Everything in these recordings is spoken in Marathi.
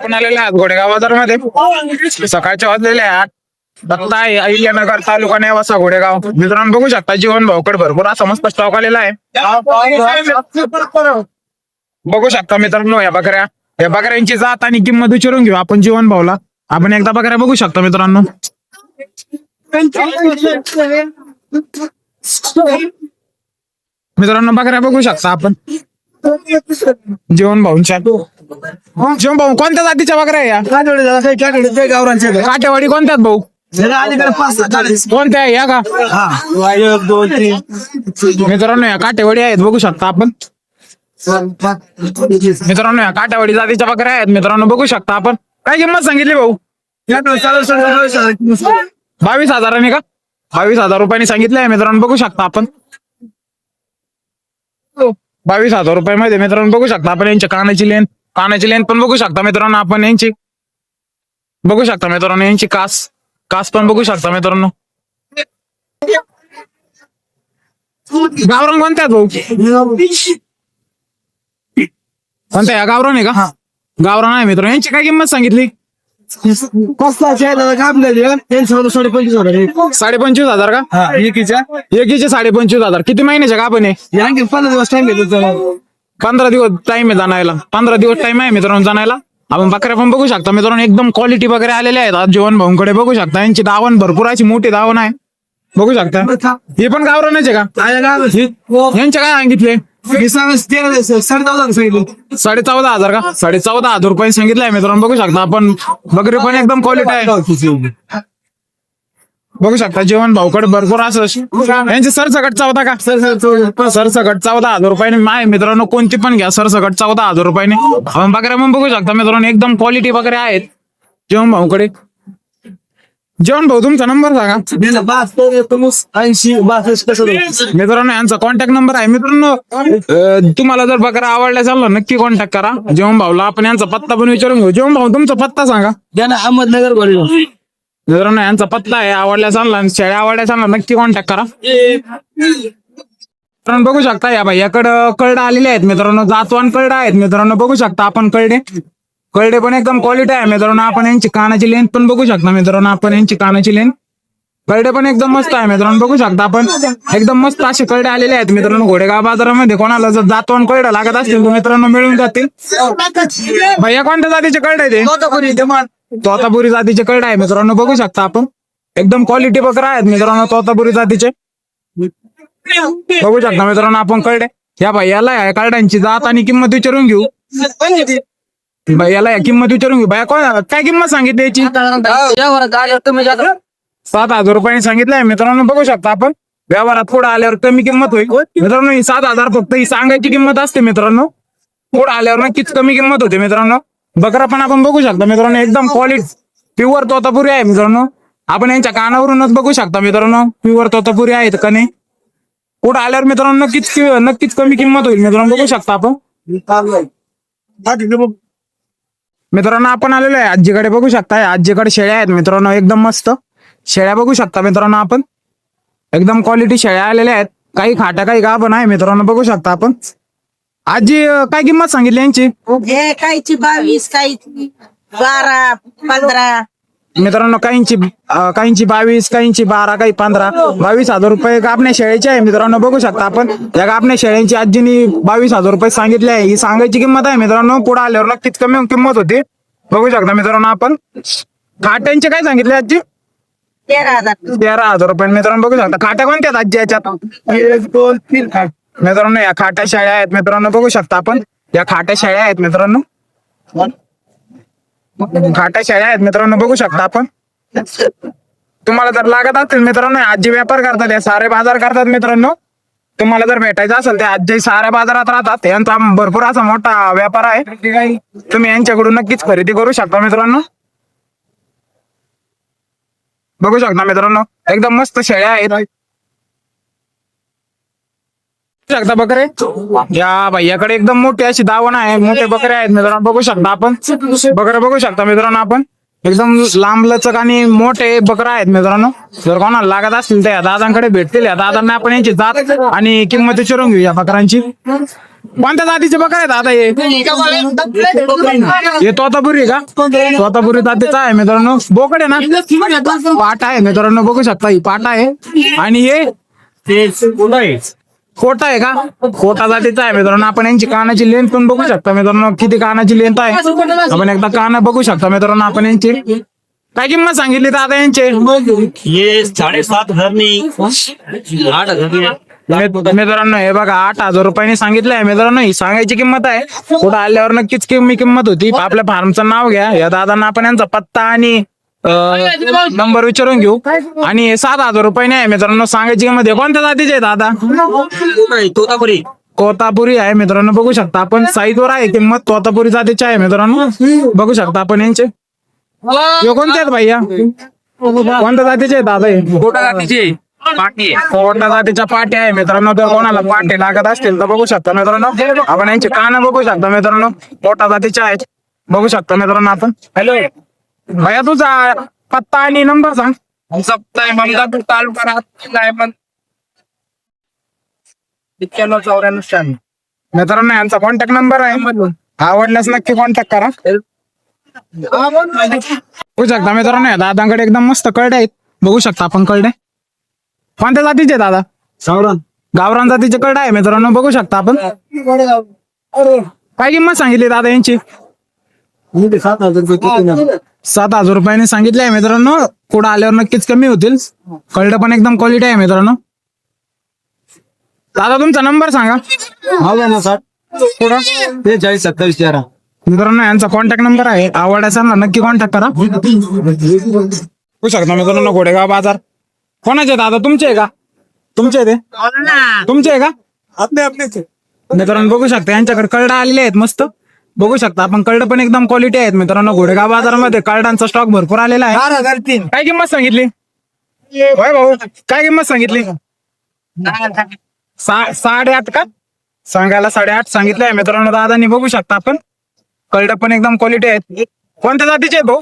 आपण आलेले आहात घोडेगाव बाजारमध्ये. सकाळच्या वाजलेले आहात. आठ दत्ता अहिल्यानगर तालुका नेवासा घोडेगाव. मित्रांनो बघू शकता जीवन भाऊकड भरपूर असा मस्त स्टॉक आलेला आहे. बघू शकता मित्रांनो या बकऱ्या. या बकऱ्यांची जात आणि किंमत विचारून घेऊ. आपण जीवन भाऊला आपण एकदा बकऱ्या बघू शकता मित्रांनो. मित्रांनो बकऱ्या बघू शकता आपण. जीवन भाऊंच्या. जीवन भाऊ कोणत्या जातीच्या बकऱ्या आहे या? काटेवाडी कोणत्यात भाऊ? कोणत्या आहे या का? मित्रांनो या काटेवाडी आहेत बघू शकता आपण. मित्रांनो या काटेवाडी जातीच्या बकऱ्या आहेत मित्रांनो बघू शकता आपण. काय किंमत सांगितली भाऊ? बावीस हजाराने का? बावीस हजार रुपयाने सांगितले आहे मित्रांनो बघू शकता आपण. बावीस हजार रुपयामध्ये मित्रांनो बघू शकता आपण यांच्या कानाची लेन. कानाची लेन पण बघू शकता मित्रांनो आपण यांची. बघू शकता मित्रांनो यांची कास. कास पण बघू शकता मित्रांनो. गावरान कोणत्या भाऊ कोणत्या? या गावरान आहे का? गावरान आहे मित्रांनो. यांची काय किंमत सांगितली? साडे पंचवीस हजार का? एकीचे साडे पंचवीस हजार. किती महिन्याच्या का आपण पंधरा दिवस टाइम घेतो पंधरा दिवस टाइम आहे जाणायला. पंधरा दिवस टाइम आहे मित्रांनो जाणायला. आपण बकऱ्या पण बघू शकता. मित्रांनो एकदम क्वालिटी वगैरे आलेल्या आहेत. आज जीवन भाऊंकडे बघू शकता. यांची दावण भरपूर अशी मोठी दावण आहे. बघू शकता. हे पण गावरानच आहे का? यांचे काय सांगितले? साडे चौदा सांगितलं साडे चौदा हजार का? साडे चौदा हजार रुपये सांगितलंय मित्रांनो. बघू शकता आपण. बकरी पण एकदम क्वालिटी आहे. बघू शकता जेवण भाऊकडे भरपूर असं यांचे सरसकट चौदा का? सरसकट चौदा हजार रुपयाने. माय मित्रांनो कोणती पण घ्या सरसकट चौदा हजार रुपयाने. बकऱ्या पण बघू शकता मित्रांनो एकदम क्वालिटी वगैरे आहेत. जेवण भाऊकडे जेवण भाऊ तुमचा नंबर सांगा. ऐंशी बासष्ट मित्रांनो यांचा कॉन्टॅक्ट नंबर आहे. मित्रांनो तुम्हाला जर बकरा आवडला चालला नक्की कॉन्टॅक्ट करा. जेवण भाऊला आपण यांचा पत्ता पण विचारून घेऊ. जेवण भाऊ तुमचा पत्ता सांगा. अहमदनगर बोललो मित्रांनो यांचा पत्ता आहे आवडल्या चालला शेळ्या आवडल्या चालला नक्की कॉन्टॅक्ट करा. मित्रांनो बघू शकता या भाईयाकडं कळडा आलेले आहेत मित्रांनो जातवान कळडा आहेत मित्रांनो बघू शकता आपण कळडे. कळडे पण एकदम क्वालिटी आहे मित्रांनो आपण यांची कानाची लेंथ पण बघू शकता मित्रांनो आपण यांची कानाची लेंथ कळडे पण एकदम मस्त आहे मित्रांनो बघू शकता आपण एकदम मस्त असे कळडे आलेले आहेत मित्रांनो घोडेगाव बाजारामध्ये कोणाला जर जातवान कळडा लागत असतील तर मित्रांनो मिळून जातील. भैया कोणत्या जातीचे कळडे ते? तोतापुरी जातीचे कळडे आहे मित्रांनो. बघू शकता आपण. एकदम क्वालिटी बकरा आहेत मित्रांनो तोतापुरी जातीचे. बघू शकता मित्रांनो आपण कळडे या भैयाला या कळड्यांची जात आणि किंमत विचारून घेऊ. भैयाला या किंमत विचारून घेऊ. भैया कोण काय किंमत सांगितली याची? सात हजार रुपयाने सांगितलंय मित्रांनो. बघू शकता आपण. व्यवहारात पुढे आल्यावर कमी किंमत होईल. मित्रांनो ही सात हजार फक्त ही सांगायची किंमत असते मित्रांनो. पुढे आल्यावर नक्कीच कमी किंमत होते मित्रांनो. बकरा पण आपण बघू शकता मित्रांनो. एकदम क्वालिटी प्युअर तोतापुरी आहे मित्रांनो. आपण यांच्या कानावरूनच बघू शकता मित्रांनो. प्युअर तोतापुरी आहेत का नाही? कुठं आल्यावर मित्रांनो नक्कीच नक्कीच कमी किंमत होईल मित्रांनो. बघू शकता आपण. मित्रांनो आपण आलेलो आहे आजीकडे. बघू शकता आजीकडे शेळ्या आहेत मित्रांनो. एकदम मस्त. शेळ्या बघू शकता मित्रांनो आपण. एकदम क्वालिटी शेळ्या आलेल्या आहेत. काही खाट्या काही गाभण आहे मित्रांनो. बघू शकता आपण. आजी अं, काय किंमत सांगितली यांची? हे काहीची बावीस काहीची बारा पंधरा. मित्रांनो काहींची अं, काहींची बावीस काहींची बारा काही पंधरा. बावीस हजार रुपये गाबण्या शेळ्याची आहे मित्रांनो बघू शकता आपण. या गाबण्या शेळ्यांची आजीनी बावीस हजार रुपये सांगितले आहे. ही सांगायची किंमत आहे मित्रांनो पुढे आल्यावर नक्कीच कमी किंमत होती. बघू शकता मित्रांनो आपण. खाट्यांचे काय सांगितले आजी? तेरा हजार. तेरा हजार रुपये मित्रांनो बघू शकता. खाट्या कोणत्या आहेत आजी याच्यात? एक दोन तीन खाट मित्रांनो या खाट्या शाळ्या आहेत मित्रांनो बघू शकता आपण. या खाट्या शाळ्या आहेत मित्रांनो. खाट्या शाळ्या आहेत मित्रांनो बघू शकता आपण. तुम्हाला जर लागत असतील मित्रांनो आजी व्यापार करतात या सारे बाजार करतात मित्रांनो. तुम्हाला जर भेटायचं असेल ते आजी साऱ्या बाजारात राहतात. यांचा भरपूर असा मोठा व्यापार आहे. तुम्ही यांच्याकडून नक्कीच खरेदी करू शकता मित्रांनो. बघू शकता मित्रांनो एकदम मस्त शेळ्या आहेत. शकता बकरे? या भैयाकडे एकदम मोठी अशी दावण आहे. मोठे बकरे आहेत मित्रांनो. बघू शकता आपण. बकरे बघू शकता मित्रांनो आपण. एकदम लांब लचक आणि मोठे बकरा आहेत मित्रांनो. जर कोणाला लागत असतील तर या दादांकडे भेटतील. या दादांना आपण यांची जात आणि किंमत विचारून घेऊ या बकरांची. कोणत्या जातीचे बकरे आहेत आता हे? हे तोतापुरी का? तोतापुरी जातीचा आहे मित्रांनो. बोकड आहे ना? पाठ आहे मित्रांनो. बघू शकता ही पाट आहे. आणि हे? कोटा आहे का? कोटा जातीचा आहे मित्रांनो. आपण यांची कानाची लेंथ पण बघू शकता मित्रांनो. किती कानाची लेंथ आहे? आपण एकदा कान बघू शकता मित्रांनो आपण यांची. काय किंमत सांगितली दादा यांचे? साडेसात मित्रांनो हे बघा आठ हजार रुपयाने सांगितलं आहे मित्रांनो. ही सांगायची किंमत आहे. पुढे आल्यावर नक्कीच कमी किंमत होती. आपल्या फार्मचं नाव घ्या. या दादांना आपण यांचा पत्ता आणि नंबर विचारून घेऊ. आणि हे सात हजार रुपयाने आहे मित्रांनो सांगायची किंमत आहे. कोणत्या जातीचे आहे दादा? तोतापुरी. कोतापुरी आहे मित्रांनो बघू शकता आपण. साईजवर आहे किंमत तोतापुरी जातीची आहे मित्रांनो. बघू शकता आपण यांचे. कोणते आहेत भैया? कोणत्या जातीचे आहेत दादा हे? कोटा जातीची. पाटी कोणत्या जातीच्या पाट्या आहे मित्रांनो. जर कोणाला पाटे लागत असतील तर बघू शकता मित्रांनो. आपण यांचे कान बघू शकता मित्रांनो. मोठा जातीच्या आहेत. बघू शकता मित्रांनो आपण. हॅलो. भैया तुझा पत्ता आणि नंबर सांग. सप्ताह ममदापूर तालुका राहत एक्क्याण्णव चौऱ्याण्णव शहाण्णव मित्रांनो यांचा कॉन्टॅक्ट नंबर आहे. आवडल्यास नक्की कॉन्टॅक्ट करा. बघू शकता मित्रांनो दादांकडे एकदम मस्त कळडे आहेत. बघू शकता आपण कळडे. कोणत्या जातीचे आहे दादा? सावरण गावरान जातीचे कळडे आहे मित्रांनो बघू शकता आपण. काय किंमत सांगितली दादा यांची? सात हजार सात हजार रुपयाने सांगितले आहे मित्रांनो. पुढे आल्यावर नक्कीच कमी होतील. कळडं पण एकदम क्वालिटी आहे मित्रांनो. दादा तुमचा नंबर सांगा. हा ना साठ पुढं? ते चाळीस सत्तावीस तेरा. मित्रांनो यांचा कॉन्टॅक्ट नंबर आहे. आवडायचा ना नक्की कॉन्टॅक्ट करा. होऊ शकता मित्रांनो घोडेगाव बाजार. कोणाचे दादा? तुमचे आहे का? तुमचे आहे ते? तुमचे आहे का? आपले आपलेच मित्रांनो बघू शकता यांच्याकडे कळडा आलेले आहेत मस्त. बघू शकता. आपण कळड पण एकदम क्वालिटी आहेत मित्रांनो. घोडेगाव बाजारामध्ये कळडांचा स्टॉक भरपूर आलेला आहे. चार हजार तीन. काय किंमत सांगितली? होय भाऊ. काय किंमत सांगितली? सा- साडेआठ का? सांगायला साडेआठ सांगितलंय आहे मित्रांनो. दादांनी बघू शकता आपण. कळड पण एकदम क्वालिटी आहेत. कोणत्या जातीचे आहेत भाऊ?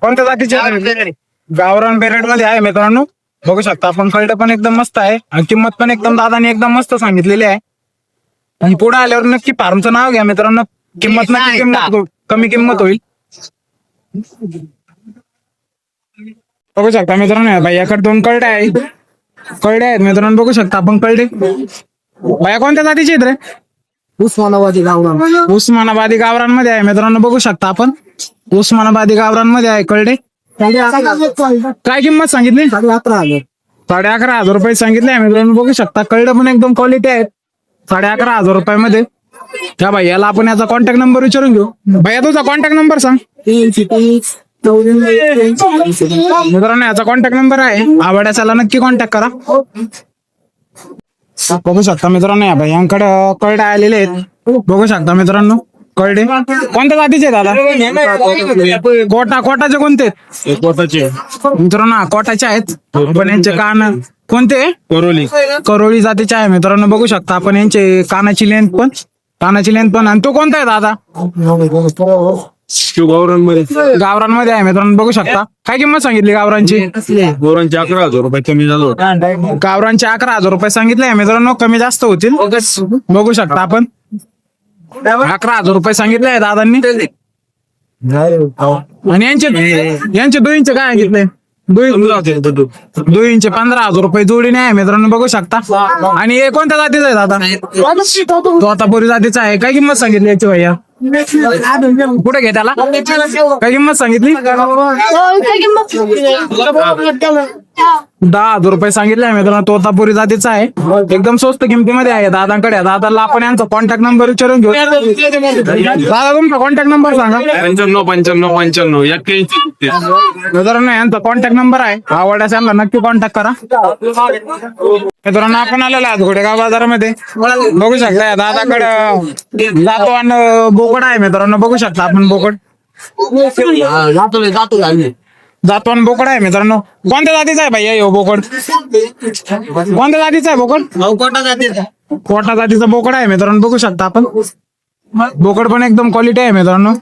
कोणत्या जातीचे आहेत? गावरान बेरेड. मध्ये आहे मित्रांनो. बघू शकता आपण. कळड पण एकदम मस्त आहे. आणि किंमत पण एकदम दादानी एकदम मस्त सांगितलेली आहे. आणि पुढे आल्यावर नक्की फार्मचं नाव घ्या मित्रांनो. किंमत नक्की किंमत कमी किंमत होईल. बघू शकता मित्रांनो भैयाकडे दोन कळडे आहेत. कळडे आहेत मित्रांनो बघू शकता आपण कळडे. भैया कोणत्या जातीचे आहेत रे? उस्मानाबादी गावरान. उस्मानाबादी गावरांमध्ये आहे मित्रांनो बघू शकता आपण. उस्मानाबादी गावरांमध्ये आहे कळडे. काय किंमत सांगितली? साडे अकरा हजार. साडे अकरा हजार रुपये सांगितले मित्रांनो बघू शकता. कळडे पण एकदम क्वालिटी आहेत. साडे अकरा हजार रुपयामध्ये. त्या भैयाला आपण याचा कॉन्टॅक्ट नंबर विचारून घेऊ. भैया तुझा कॉन्टॅक्ट नंबर सांग. मित्रांनो याचा कॉन्टॅक्ट नंबर आहे. आवडायला नक्की कॉन्टॅक्ट करा. बघू शकता मित्रांनो या भैयांकडे कळडे आलेले आहेत. बघू शकता मित्रांनो. कळडे कोणत्या जातीचे दादा? कोटा कोटाचे कोणते? पोटाचे मित्रांनो हा कोटाचे आहेत. पण यांचे कान कोणते? कोरोली. करोळी जातीचे आहे. मित्रांनो बघू शकता आपण यांचे कानाची लेंथ पण. कानाची लेंथ पण. आणि तो कोणता आहे दादा? गावरानमध्ये गावरांमध्ये आहे. मित्रांनो बघू शकता. काय किंमत सांगितली गावरांची गोरांचे अकरा हजार रुपये कमी झालो गावरांचे अकरा हजार रुपये सांगितले. आहे मित्रांनो कमी जास्त होतील. बघू शकता आपण. अकरा हजार रुपये सांगितले आहे दादांनी आणि यांचे यांचे दोईंचे काय सांगितले? दुई दोईंचे पंधरा हजार रुपये जोडीने आहे मित्रांनो बघू शकता. आणि हे कोणत्या जातीचा आहे दादा? तो आता पुरी जातीचा आहे. काय किंमत सांगितली याची भैया? कुठे घे त्याला? काय किंमत सांगितली? दहा हजार रुपये सांगितले आहे मित्रांनो तोतापुरी जातीचा आहे. एकदम स्वस्त किमतीमध्ये आहे. दादांकडे दादाला आपण यांचा कॉन्टॅक्ट नंबर विचारून घेऊ. दादा तुमचा कॉन्टॅक्ट नंबर सांगा. पंच्याण्णव पंच्याण्णव पंच्याण्णव. एक्क्याऐंशी. मित्रांनो यांचा कॉन्टॅक्ट नंबर आहे. आवडल्यास यांना नक्की कॉन्टॅक्ट करा. मित्रांनो आपण आलेलो आहोत घोडेगाव बाजारामध्ये. बघू शकता या दादाकडे जातो आणि बोकड आहे मित्रांनो. बघू शकता आपण बोकड. जातो जातो जातो. आणि बोकड आहे मित्रांनो. कोणत्या जातीचा आहे भैया हो बोकड? कोणत्या जातीचा आहे बोकड? कोटा जाते कोटा जातीचा बोकड आहे मित्रांनो? बघू शकता आपण. बोकड पण एकदम क्वालिटी आहे मित्रांनो.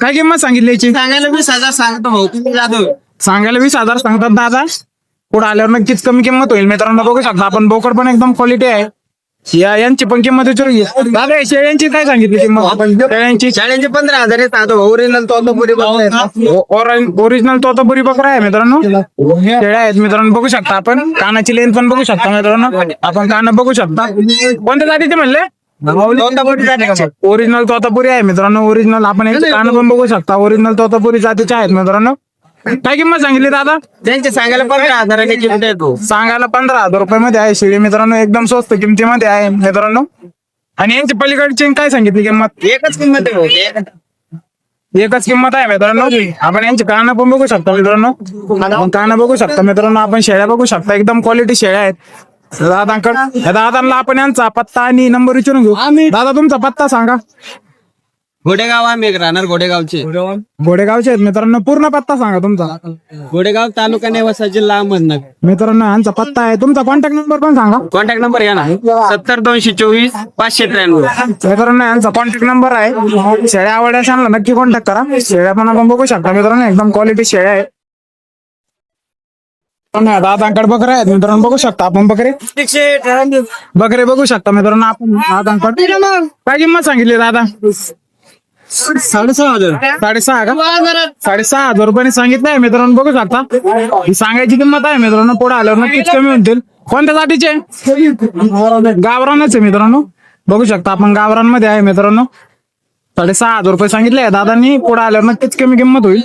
काय किंमत सांगितली याची? सांगायला वीस हजार सांगतो भाऊ सांगायला वीस हजार सांगतात दादा. पुढे आल्यावर नक्कीच कमी किंमत होईल मित्रांनो. बघू शकता आपण. बोकड पण एकदम क्वालिटी आहे. या यांची पण किंमत विचारू या शेळ्यांची काय सांगितली किंमत? शेळ्यांची? शाळेंचे पंधरा हजार आहे सांगतो ओरिजिनल तो पुरी ओरिजिनल तोतापुरी बकरा आहे मित्रांनो. शेळ्या आहेत मित्रांनो. बघू शकता आपण. कानाची लेन पण बघू शकता मित्रांनो. आपण कान बघू शकता. कोणत्या जातीचे म्हणले? ओरिजिनल तोतापुरी आहे मित्रांनो. ओरिजिनल आपण कान पण बघू शकता. ओरिजिनल तोतापुरी जातीचे आहेत मित्रांनो. काय किंमत सांगितली दादा? त्यांचे सांगायला पंधरा हजाराने किंमत आहे तो? सांगायला पंधरा हजार रुपये मध्ये आहे शेळी. मित्रांनो एकदम स्वस्त किमतीमध्ये आहे मित्रांनो. आणि यांची पलीकडची काय सांगितली किंमत? एकच किंमत आहे भाऊ, एकच. एकच किंमत आहे मित्रांनो. आपण यांची कानं पण बघू शकता मित्रांनो. आपण कानं बघू शकता मित्रांनो. आपण शेळ्या बघू शकता. एकदम क्वालिटी शेळ्या आहेत. दादांकडे दादांना आपण यांचा पत्ता आणि नंबर विचारून घेऊ. दादा तुमचा पत्ता सांगा. घोडेगाव आम्ही एक राहणार घोडेगावचे. घोडेगावचे आहेत. मित्रांनो पूर्ण पत्ता सांगा तुमचा. घोडेगाव तालुका नेवासा जिल्हा अहमदनगर. मित्रांनो यांचा पत्ता आहे. तुमचा कॉन्टॅक्ट नंबर पण सांगा. कॉन्टॅक्ट नंबर घ्या ना. सत्तर दोनशे चोवीस पाचशे त्र्याण्णव. मित्रांनो यांचा कॉन्टॅक्ट नंबर आहे. शेळ्या आवडल्या नक्की कॉन्टॅक्ट करा. शेळ्या पण आपण बघू शकता मित्रांनो एकदम क्वालिटी शेळ्या मित्रांनो, दादांकडे बकरे आहेत. मित्रांनो बघू शकता आपण बकरे. बकरे बघू शकता मित्रांनो आपण दादांकडे काय किंमत सांगितली दादा? साडेसहा हजार. साडेसहा का? साडेसहा हजार रुपयाने सांगितलंय मित्रांनो बघू शकता ही सांगायची किंमत आहे मित्रांनो पुढे आल्यावर नक्कीच कमी होतील. कोणत्या जातीचे? गावरानच आहे मित्रांनो? बघू शकता आपण गावरानमध्ये आहे मित्रांनो. साडेसहा हजार रुपये सांगितले दादांनी पुढे आल्यावर नक्कीच कमी किंमत होईल.